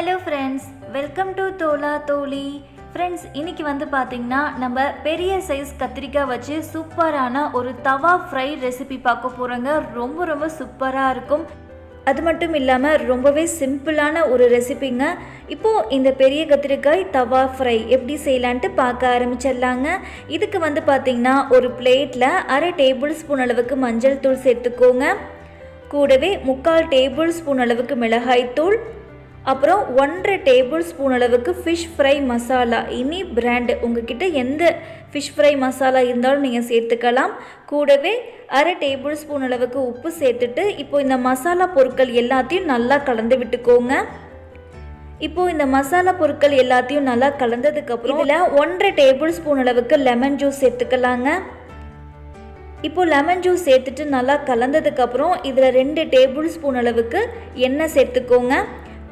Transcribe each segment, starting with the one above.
Hello friends welcome to தோலா தோழி friends இன்றைக்கி வந்து பார்த்திங்கன்னா நம்ம பெரிய சைஸ் கத்திரிக்காய் வச்சு சூப்பரான ஒரு தவா ஃப்ரை ரெசிபி பார்க்க போகிறோங்க ரொம்ப ரொம்ப சூப்பராக இருக்கும். அது மட்டும் இல்லாமல் ரொம்பவே சிம்பிளான ஒரு ரெசிபிங்க இப்போது இந்த பெரிய கத்திரிக்காய் தவா ஃப்ரை எப்படி செய்யலான்ட்டு பார்க்க ஆரம்பிச்சிடலாங்க. இதுக்கு வந்து பார்த்திங்கன்னா ஒரு பிளேட்டில் அரை டேபிள் ஸ்பூன் அளவுக்கு மஞ்சள் தூள் சேர்த்துக்கோங்க. கூடவே முக்கால் டேபிள் ஸ்பூன் அளவுக்கு மிளகாய் தூள் அப்புறம் ஒன்றரை டேபிள் ஸ்பூன் அளவுக்கு ஃபிஷ் ஃப்ரை மசாலா இனி பிராண்டு உங்ககிட்ட எந்த ஃபிஷ் ஃப்ரை மசாலா இருந்தாலும் நீங்கள் சேர்த்துக்கலாம். கூடவே அரை டேபிள் ஸ்பூன் அளவுக்கு உப்பு சேர்த்துட்டு இப்போ இந்த மசாலா பொருட்கள் எல்லாத்தையும் நல்லா கலந்து விட்டுக்கோங்க. இப்போ இந்த மசாலா பொருட்கள் எல்லாத்தையும் நல்லா கலந்ததுக்கு அப்புறம் இதில் ஒன்றரை டேபிள் ஸ்பூன் அளவுக்கு லெமன் ஜூஸ் சேர்த்துக்கலாங்க. இப்போ லெமன் ஜூஸ் சேர்த்துட்டு நல்லா கலந்ததுக்கு அப்புறம் இதில் ரெண்டு டேபிள் ஸ்பூன் அளவுக்கு எண்ணெய் சேர்த்துக்கோங்க.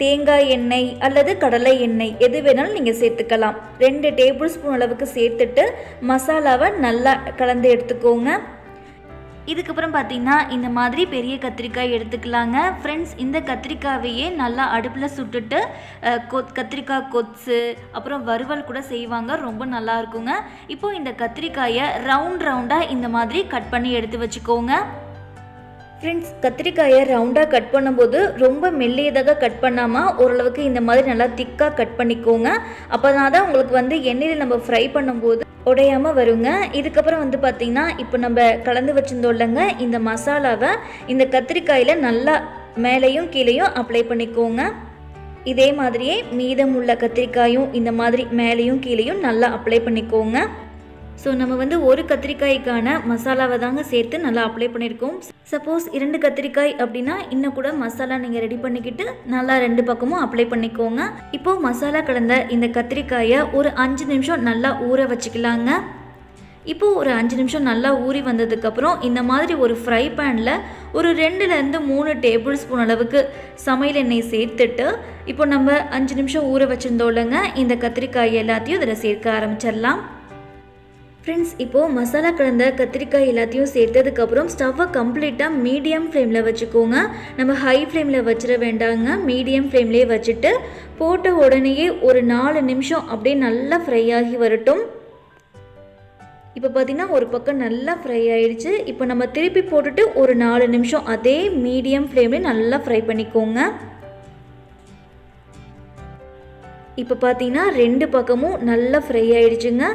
தேங்காய் எண்ணெய் அல்லது கடலை எண்ணெய் எது வேணாலும் நீங்கள் சேர்த்துக்கலாம். ரெண்டு டேபிள் ஸ்பூன் அளவுக்கு சேர்த்துட்டு மசாலாவை நல்லா கலந்து எடுத்துக்கோங்க. இதுக்கப்புறம் பார்த்தீங்கன்னா இந்த மாதிரி பெரிய கத்திரிக்காய் எடுத்துக்கலாங்க. ஃப்ரெண்ட்ஸ் இந்த கத்திரிக்காவையே நல்லா அடுப்பில் சுட்டுட்டு கொத் கத்திரிக்காய் கொத்து அப்புறம் வறுவல் கூட செய்வாங்க. ரொம்ப நல்லா இருக்குங்க. இப்போ இந்த கத்திரிக்காயை ரவுண்ட் ரவுண்டாக இந்த மாதிரி கட் பண்ணி எடுத்து வச்சுக்கோங்க. ஃப்ரெண்ட்ஸ் கத்திரிக்காயை ரவுண்டாக கட் பண்ணும்போது ரொம்ப மெல்லியதாக கட் பண்ணாமல் ஓரளவுக்கு இந்த மாதிரி நல்லா திக்காக கட் பண்ணிக்கோங்க. அப்போ தான் உங்களுக்கு வந்து எண்ணெயில் நம்ம ஃப்ரை பண்ணும்போது உடையாமல் வருங்க. இதுக்கப்புறம் வந்து பார்த்திங்கன்னா இப்போ நம்ம கலந்து வச்சுருந்தோம் இல்லைங்க இந்த மசாலாவை இந்த கத்திரிக்காயில் நல்லா மேலேயும் கீழேயும் அப்ளை பண்ணிக்கோங்க. இதே மாதிரியே மீதம் உள்ள கத்திரிக்காயும் இந்த மாதிரி மேலேயும் கீழேயும் நல்லா அப்ளை பண்ணிக்கோங்க. ஸோ நம்ம வந்து ஒரு கத்திரிக்காய்க்கான மசாலாவை தாங்க சேர்த்து நல்லா அப்ளை பண்ணியிருக்கோம். சப்போஸ் இரண்டு கத்திரிக்காய் அப்படின்னா இன்னும் கூட மசாலா நீங்கள் ரெடி பண்ணிக்கிட்டு நல்லா ரெண்டு பக்கமும் அப்ளை பண்ணிக்கோங்க. இப்போது மசாலா கலந்த இந்த கத்திரிக்காயை ஒரு அஞ்சு நிமிஷம் நல்லா ஊற வச்சுக்கலாங்க. இப்போது ஒரு அஞ்சு நிமிஷம் நல்லா ஊறி வந்ததுக்கப்புறம் இந்த மாதிரி ஒரு ஃப்ரை பேனில் ஒரு ரெண்டுலேருந்து மூணு டேபிள் ஸ்பூன் அளவுக்கு சமையல் எண்ணெய் சேர்த்துட்டு இப்போ நம்ம அஞ்சு நிமிஷம் ஊற வச்சுருந்தோம் இல்லைங்க. இந்த கத்திரிக்காய் எல்லாத்தையும் இதில் சேர்க்க ஆரம்பிச்சிடலாம். ஃப்ரெண்ட்ஸ் இப்போது மசாலா கலந்த கத்திரிக்காய் எல்லாத்தையும் சேர்த்ததுக்கப்புறம் ஸ்டவ்வை கம்ப்ளீட்டாக மீடியம் ஃப்ளேமில் வச்சுக்கோங்க. நம்ம ஹை ஃப்ளேமில் வச்சிட வேண்டாங்க. மீடியம் ஃப்ளேம்லேயே வச்சுட்டு போட்ட உடனேயே ஒரு நாலு நிமிஷம் அப்படியே நல்லா ஃப்ரை ஆகி வரட்டும். இப்போ பார்த்தீங்கன்னா ஒரு பக்கம் நல்லா ஃப்ரை ஆயிடுச்சு. இப்போ நம்ம திருப்பி போட்டுட்டு ஒரு நாலு நிமிஷம் அதே மீடியம் ஃப்ளேம்லேயே நல்லா ஃப்ரை பண்ணிக்கோங்க. இப்போ பார்த்தீங்கன்னா ரெண்டு பக்கமும் நல்லா ஃப்ரை ஆயிடுச்சுங்க.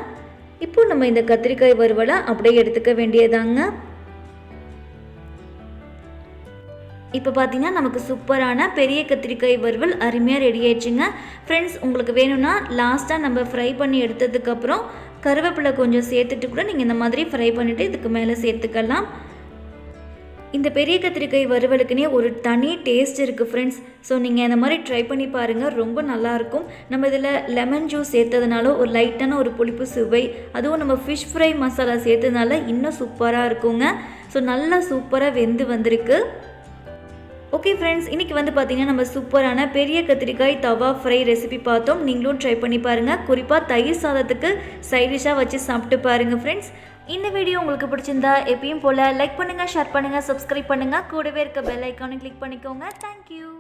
இப்போ நம்ம இந்த கத்திரிக்காய் வறுவலை அப்படியே எடுத்துக்க வேண்டியதாங்க. இப்போ பார்த்தீங்கன்னா நமக்கு சூப்பரான பெரிய கத்திரிக்காய் வறுவல் அருமையாக ரெடி ஆயிடுச்சுங்க. ஃப்ரெண்ட்ஸ் உங்களுக்கு வேணும்னா லாஸ்ட்டாக நம்ம ஃப்ரை பண்ணி எடுத்ததுக்கப்புறம் கருவேப்பிலை கொஞ்சம் சேர்த்துட்டு கூட நீங்கள் இந்த மாதிரி ஃப்ரை பண்ணிவிட்டு இதுக்கு மேலே சேர்த்துக்கலாம். இந்த பெரிய கத்திரிக்காய் வறுவலுக்குனே ஒரு தனி டேஸ்ட் இருக்குது ஃப்ரெண்ட்ஸ் ஸோ நீங்கள் இந்த மாதிரி ட்ரை பண்ணி பாருங்கள் ரொம்ப நல்லாயிருக்கும் நம்ம இதில் லெமன் ஜூஸ் சேர்த்ததுனால ஒரு லைட்டான ஒரு புளிப்பு சுவை அதுவும் நம்ம ஃபிஷ் ஃப்ரை மசாலா சேர்த்ததுனால இன்னும் சூப்பராக இருக்குங்க. ஸோ நல்லா சூப்பராக வெந்து வந்திருக்கு. ஓகே ஃப்ரெண்ட்ஸ் இன்றைக்கி வந்து பார்த்தீங்கன்னா நம்ம சூப்பரான பெரிய கத்திரிக்காய் தவா ஃப்ரை ரெசிபி பார்த்தோம். நீங்களும் ட்ரை பண்ணி பாருங்கள் குறிப்பாக தயிர் சாதத்துக்கு சைடிஷாக வச்சு சாப்பிட்டு பாருங்கள் ஃப்ரெண்ட்ஸ் இந்த வீடியோ உங்களுக்கு பிடிச்சிருந்தா எப்பயும் போல் லைக் பண்ணுங்கள் ஷேர் பண்ணுங்கள் சப்ஸ்கிரைப் பண்ணுங்கள் கூடவே இருக்க பெல் ஐக்கானும் கிளிக் பண்ணிக்கோங்க. Thank you